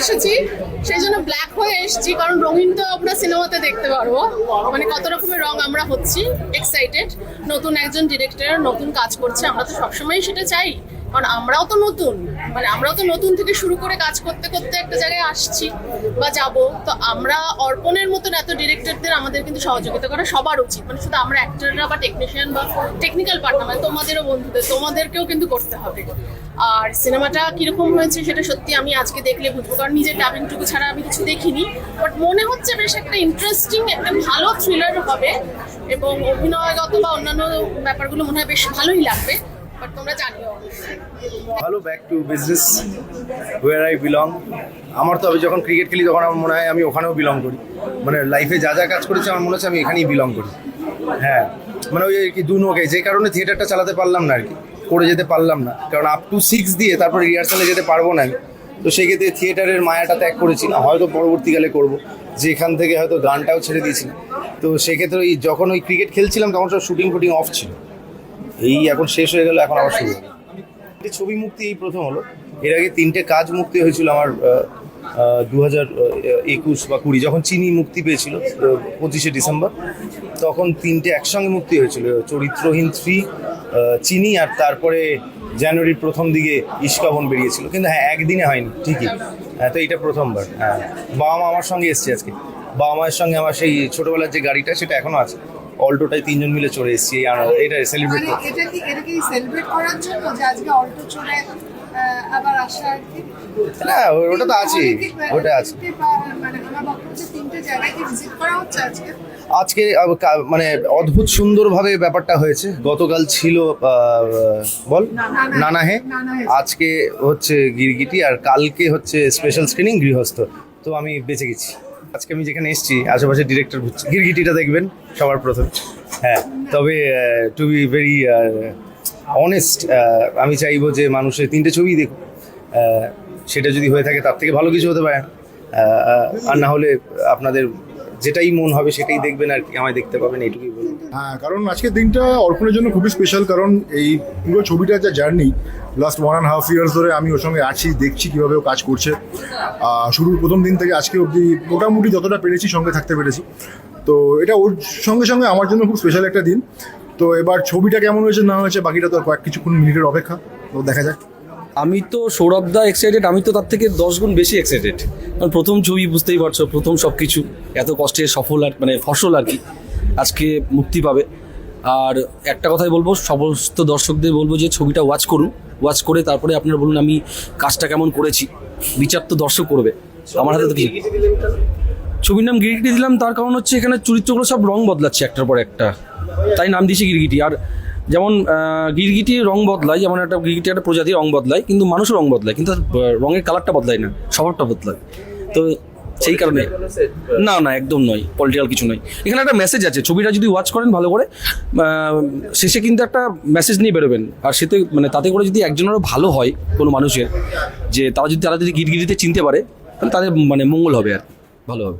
এসেছি। সেই জন্য ব্ল্যাক হয়ে এসেছি, কারণ রঙিন তো আমরা সিনেমাতে দেখতে পারব। মানে কত রকমের রং আমরা হচ্ছি এক্সাইটেড নতুন একজন ডিরেক্টর নতুন কাজ করছে, আমরা তো সবসময় সেটা চাই। কারণ আমরাও তো নতুন। মানে আমরাও তো নতুন থেকে শুরু করে কাজ করতে করতে একটা জায়গায় আসছি বা যাব। তো আমরা অর্পণের মতন এত ডিরেক্টরদের আমাদের কিন্তু সহযোগিতা করা সবার উচিত। মানে শুধু আমরা অ্যাক্টররা বা টেকনিশিয়ান বা টেকনিক্যাল পার্ট না মানে তোমাদেরও বন্ধুদের, তোমাদেরকেও কিন্তু করতে হবে। আর সিনেমাটা কীরকম হয়েছে সেটা সত্যি আমি আজকে দেখলে বুঝব। কারণ নিজের ডাবিংটুকু ছাড়া আমি কিছু দেখিনি। বাট মনে হচ্ছে বেশ একটা ইন্টারেস্টিং একটা ভালো থ্রিলার হবে। এবং অভিনয়গত বা অন্যান্য ব্যাপারগুলো মনে হয় বেশ ভালোই লাগবে। বাট তোমরা জানিও। ভালো back to business where I belong আমার তো আমি যখন ক্রিকেট খেলি, তখন আমার মনে হয় আমি ওখানেও বিলং করি। মানে লাইফে যা যা কাজ করেছি, আমার মনে হচ্ছে আমি এখানেই বিলং করি। হ্যাঁ মানে ওই কি দু নোকে যে কারণে থিয়েটারটা চালাতে পারলাম না আর কি। করে যেতে পারলাম না। কারণ আপ টু সিক্স দিয়ে তারপরে রিহার্সালে যেতে পারব না আমি। তো সেক্ষেত্রে থিয়েটারের মায়াটা ত্যাগ করেছি না, হয়তো পরবর্তীকালে করব। যে এখান থেকে হয়তো গানটাও ছেড়ে দিয়েছি তো সেক্ষেত্রে ওই যখন ওই ক্রিকেট খেলছিলাম, তখন সব শুটিং ফুটিং অফ ছিল। এই এখন শেষ হয়ে গেল, এখন আবার শুরু একটি ছবি মুক্তি এই প্রথম হলো। এর আগে তিনটে কাজ মুক্তি হয়েছিল আমার দু হাজার একুশ বা কুড়ি, যখন চিনি মুক্তি পেয়েছিল পঁচিশে ডিসেম্বর, তখন তিনটে একসঙ্গে মুক্তি হয়েছিল। চরিত্রহীন থ্রি চিনি আর তারপরে জানুয়ারির প্রথম দিকে ইস্কাবন বেরিয়েছিল। কিন্তু হ্যাঁ একদিনে হয়নি, ঠিকই। হ্যাঁ তো এইটা প্রথমবার হ্যাঁ। বাবা মা আমার সঙ্গে এসছে আজকে। বাবা মায়ের সঙ্গে আমার সেই ছোটোবেলার যে গাড়িটা, সেটা এখনও আছে। অল্টোটাই তিনজন মিলে চলে এসেছি আনন্দ এটা সেলিব্রেট মানে এটা কি এটা কি সেলিব্রেট করার জন্য যে আজকে অল্টো চড়ে আবার আসা আর কি? না ওটা তো অনেকে- ওটা আছে। মানে আমার বক্তব্য হচ্ছে তিনটে জায়গায় কি ভিজিট করা হচ্ছে আজকে? আজকে মানে অদ্ভুত সুন্দরভাবে ব্যাপারটা হয়েছে। গতকাল ছিল বল? নানাহে। আজকে হচ্ছে গিরগিটি আর কালকে হচ্ছে স্পেশাল স্ক্রিনিং গৃহস্থ। তো আমি বেঁচে গেছি। আজকে আমি যেখানে এসেছি, আশেপাশে ডিরেক্টর গিরগিটিটা দেখবেন, সবার প্রথম। হ্যাঁ তবে টু বি ভেরি অনেস্ট আমি চাইব যে মানুষের তিনটে ছবি দেখুক। সেটা যদি হয়ে থাকে, তার থেকে ভালো কিছু হতে পারে। আর না হলে আপনাদের যেটাই মন হবে সেটাই দেখবেন আর কি। আমায় দেখতে পাবেন, এইটুকুই বলব। হ্যাঁ কারণ আজকের দিনটা অর্পণের জন্য খুবই স্পেশাল কারণ এই পুরো ছবিটা যা journey last one and half years ধরে আমি ওর সঙ্গে আছি, দেখছি কীভাবে ও কাজ করছে। শুরুর প্রথম দিন থেকে আজকে অবধি মোটামুটি যতটা পেরেছি সঙ্গে থাকতে পেরেছি। তো এটা ওর সঙ্গে সঙ্গে আমার জন্য খুব স্পেশাল একটা দিন। তো এবার ছবিটা কেমন হয়েছে, না হয়েছে, বাকিটা তো কয়েক কিছুক্ষণ মিনিটের অপেক্ষা, তো দেখা যাক। আমি তো সৌরভ দা এক্সাইটেড আমি তো তার থেকে দশ গুণ বেশি এক্সাইটেড কারণ প্রথম ছবি বুঝতেই পারছ, প্রথম সব কিছু এত কষ্টে সফল আর মানে ফসল আর কি। আজকে মুক্তি পাবে। আর একটা কথাই বলব, সমস্ত দর্শকদের বলব যে ছবিটা ওয়াচ করুন। ওয়াচ করে তারপরে আপনারা বলুন আমি কাজটা কেমন করেছি। বিচার তো দর্শক করবে। আমার হাতে তো কিছু ছবির নাম গিরগিটি দিলাম, তার কারণ হচ্ছে এখানে চরিত্রগুলো সব রং বদলাচ্ছে একটার পর একটা। তাই নাম দিয়েছি গিরগিটি। আর যেমন গিরগিটি রং বদলায়, যেমন একটা গিরগিটি একটা প্রজাতি রং বদলায়, কিন্তু মানুষও রং বদলায়, কিন্তু রঙের কালারটা বদলায় না, স্বভাবটা বদলায়। তো সেই কারণে না না একদম নয় পলিটিক্যাল কিছু নয়। এখানে একটা মেসেজ আছে ছবিটা যদি ওয়াচ করেন ভালো করে শেষে কিন্তু একটা মেসেজ নিয়ে বেরোবেন। আর সেতে মানে তাতে করে যদি একজনেরও ভালো হয় কোনো মানুষের যে তারা যদি তারা যদি গিরগিরিতে চিনতে পারে তাহলে তাদের মানে মঙ্গল হবে আর ভালো হবে।